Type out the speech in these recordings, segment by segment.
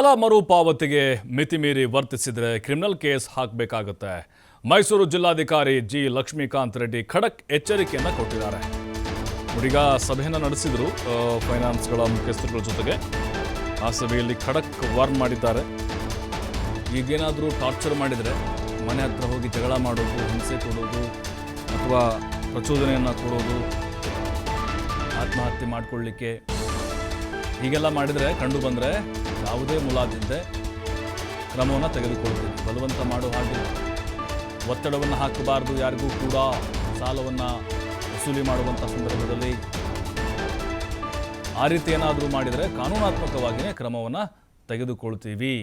ಸಾಲ ಮರುಪಾವತಿಗೆ ಮಿತಿ ಮೀರಿ ವರ್ತಿಸಿದರೆ ಕ್ರಿಮಿನಲ್ ಕೇಸ್ ಹಾಕಬೇಕಾಗುತ್ತೆ. ಮೈಸೂರು ಜಿಲ್ಲಾಧಿಕಾರಿ ಜಿ. ಲಕ್ಷ್ಮೀಕಾಂತ್ ರೆಡ್ಡಿ ಖಡಕ್ ಎಚ್ಚರಿಕೆಯನ್ನು ಕೊಟ್ಟಿದ್ದಾರೆ. ಹುಡುಗ ಸಭೆಯನ್ನು ನಡೆಸಿದರು ಫೈನಾನ್ಸ್ಗಳ ಮುಖ್ಯಸ್ಥರುಗಳ ಜೊತೆಗೆ. ಆ ಸಭೆಯಲ್ಲಿ ಖಡಕ್ ವಾರ್ನ್ ಮಾಡಿದ್ದಾರೆ. ಈಗೇನಾದರೂ ಟಾರ್ಚರ್ ಮಾಡಿದರೆ ಮನೆ ಹತ್ರ ಹೋಗಿ ಜಗಳ ಮಾಡೋದು, ಹಿಂಸೆ ಕೊಡೋದು, ಅಥವಾ ಪ್ರಚೋದನೆಯನ್ನು ಕೊಡೋದು, ಆತ್ಮಹತ್ಯೆ ಮಾಡಿಕೊಳ್ಳಿಕ್ಕೆ ಹೀಗೆಲ್ಲ ಮಾಡಿದರೆ ಕಂಡು ಬಂದರೆ ಯಾವುದೇ ಮುಲಾಜಿಲ್ಲದೆ ಕ್ರಮವನ್ನು ತೆಗೆದುಕೊಳ್ತೀವಿ ಬಲವಂತ ಮಾಡೋ ಹಾಗೆ ಒತ್ತಡವನ್ನು ಹಾಕಬಾರ್ದು ಯಾರಿಗೂ ಕೂಡ. ಸಾಲವನ್ನು ವಸೂಲಿ ಮಾಡುವಂಥ ಸಂದರ್ಭದಲ್ಲಿ ಆ ರೀತಿ ಏನಾದರೂ ಮಾಡಿದರೆ ಕಾನೂನಾತ್ಮಕವಾಗಿಯೇ ಕ್ರಮವನ್ನು ತೆಗೆದುಕೊಳ್ತೀವಿ.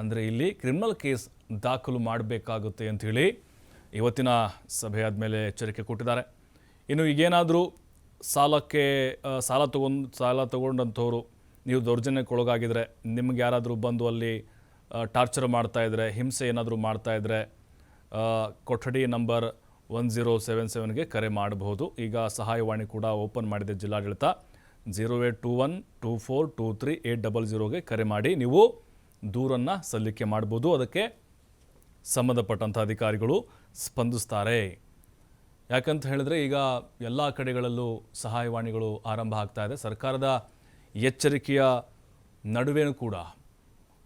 ಅಂದರೆ ಇಲ್ಲಿ ಕ್ರಿಮಿನಲ್ ಕೇಸ್ ದಾಖಲು ಮಾಡಬೇಕಾಗುತ್ತೆ ಅಂಥೇಳಿ ಇವತ್ತಿನ ಸಭೆ ಆದಮೇಲೆ ಎಚ್ಚರಿಕೆ ಕೊಟ್ಟಿದ್ದಾರೆ. ಇನ್ನು ಈಗೇನಾದರೂ ಸಾಲಕ್ಕೆ ಸಾಲ ತಗೊಂಡು, ಸಾಲ ತಗೊಂಡಂಥವ್ರು ನೀವು ದೌರ್ಜನ್ಯಕ್ಕೊಳಗಾಗಿದ್ರೆ ನಿಮ್ಗೆ ಯಾರಾದರೂ ಬಂದು ಅಲ್ಲಿ ಟಾರ್ಚರ್ ಮಾಡ್ತಾಯಿದ್ರೆ ಹಿಂಸೆ ಏನಾದರೂ ಮಾಡ್ತಾಯಿದ್ರೆ ಕೊಠಡಿ ನಂಬರ್ ಒನ್ ಜೀರೋ ಸೆವೆನ್ ಸೆವೆನ್ಗೆ ಕರೆ ಮಾಡಬಹುದು. ಈಗ ಸಹಾಯವಾಣಿ ಕೂಡ ಓಪನ್ ಮಾಡಿದೆ ಜಿಲ್ಲಾಡಳಿತ. Zero eight two one two four two three eight double ಜೀರೋಗೆ ಕರೆ ಮಾಡಿ ನೀವು ದೂರನ್ನು ಸಲ್ಲಿಕೆ ಮಾಡ್ಬೋದು. ಅದಕ್ಕೆ ಸಂಬಂಧಪಟ್ಟಂಥ ಅಧಿಕಾರಿಗಳು ಸ್ಪಂದಿಸ್ತಾರೆ. ಯಾಕಂತ ಹೇಳಿದ್ರೆ ಈಗ ಎಲ್ಲ ಕಡೆಗಳಲ್ಲೂ ಸಹಾಯವಾಣಿಗಳು ಆರಂಭ ಆಗ್ತಾ ಇದೆ. ಸರ್ಕಾರದ ಎಚ್ಚರಿಕೆಯ ನಡುವೆನೂ ಕೂಡ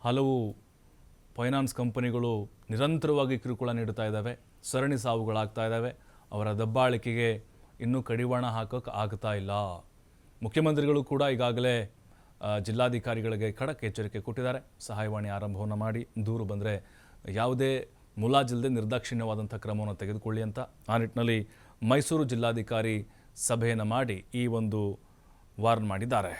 ಹಲವು ಫೈನಾನ್ಸ್ ಕಂಪನಿಗಳು ನಿರಂತರವಾಗಿ ಕಿರುಕುಳ ನೀಡ್ತಾ ಇದ್ದಾವೆ, ಸರಣಿ ಸಾವುಗಳಾಗ್ತಾ ಇದ್ದಾವೆ, ಅವರ ದಬ್ಬಾಳಿಕೆಗೆ ಇನ್ನೂ ಕಡಿವಾಣ ಹಾಕೋಕೆ ಆಗ್ತಾ ಇಲ್ಲ. ಮುಖ್ಯಮಂತ್ರಿಗಳು ಕೂಡ ಈಗಾಗಲೇ ಜಿಲ್ಲಾಧಿಕಾರಿಗಳಿಗೆ ಖಡಕ್ ಎಚ್ಚರಿಕೆ ಕೊಟ್ಟಿದ್ದಾರೆ. ಸಹಾಯವಾಣಿ ಆರಂಭವನ್ನು ಮಾಡಿ, ದೂರು ಬಂದರೆ ಯಾವುದೇ ಮುಲಾಜಿಲ್ಲದೆ ನಿರ್ದಾಕ್ಷಿಣ್ಯವಾದಂಥ ಕ್ರಮವನ್ನು ತೆಗೆದುಕೊಳ್ಳಿ ಅಂತ ಆ ನಿಟ್ಟಿನಲ್ಲಿ ಮೈಸೂರು ಜಿಲ್ಲಾಧಿಕಾರಿ ಸಭೆಯನ್ನು ಮಾಡಿ ಈ ಒಂದು ವಾರ್ನ್ ಮಾಡಿದ್ದಾರೆ.